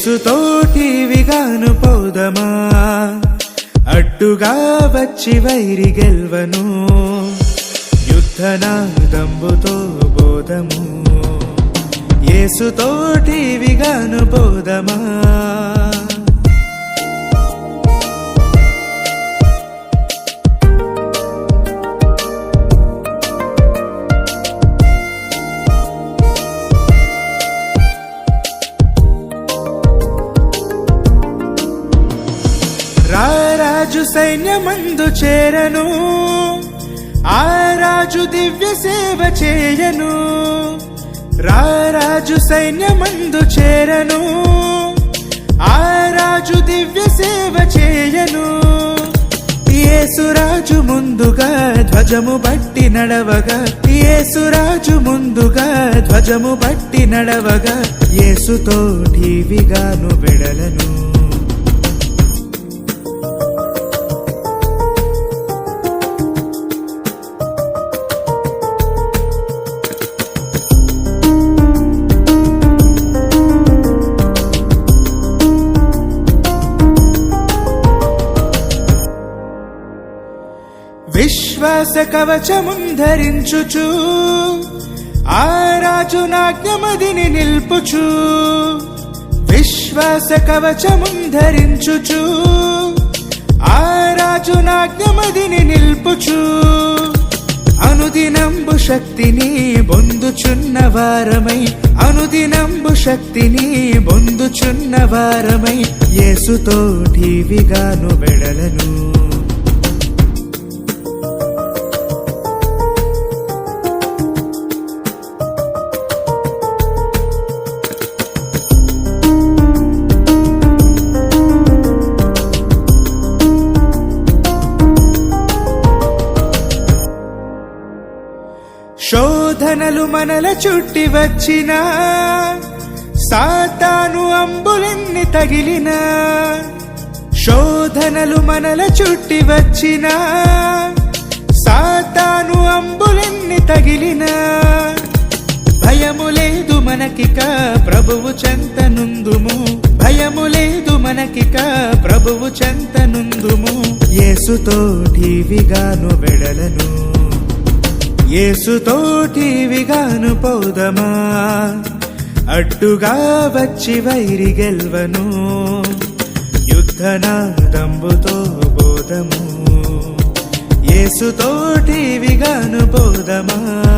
యేసుతోటి విగాను పోదమా అడ్డుగా వచ్చి వైరి గెల్వను. యుద్ధనాదంబుతో బోధము. యేసుతోటి విగాను బోధమా రాజు సైన్యమందు చేరను. ఆ రాజు దివ్య సేవ చేయను. రారాజు సైన్యమందు చేరను. ఆ రాజు దివ్య సేవ చేయను. యేసురాజు ముందుగా ధ్వజము బట్టి నడవగా. యేసురాజు ముందుగా ధ్వజము బట్టి నడవగా. యేసుతో విగాను వెడలను. విశ్వాస కవచముం ధరించుచు ఆ రాజు నాజ్ఞమదిని నిల్పుచు విశ్వాస కవచముం ధరించుచు ఆ రాజు నాజ్ఞమదిని నిల్పుచు. అనుదినంబు శక్తిని బొందుచున్న వారమై అనుదినంబు శక్తిని బొందుచున్న వారమై యేసుతోటి విగాను వెడలను. శోధనలు మనల చుట్టి వచ్చిన సాతాను అంబులెన్ని తగిలిన శోధనలు మనల చుట్టి వచ్చిన సాతాను అంబులెన్ని తగిలిన. భయము లేదు మనకిక ప్రభువు చెంతనుందుము. భయము లేదు మనకిక ప్రభువు చెంతనుందుము. యేసుతోటి విగాను వెడలను. ఏసుతోటివిగాను పోదమా? అడ్డుగా వచ్చి వైరి గెల్వను. యుద్ధనాదంబుతో బోధము. ఏసుతోటివిగాను బోధమా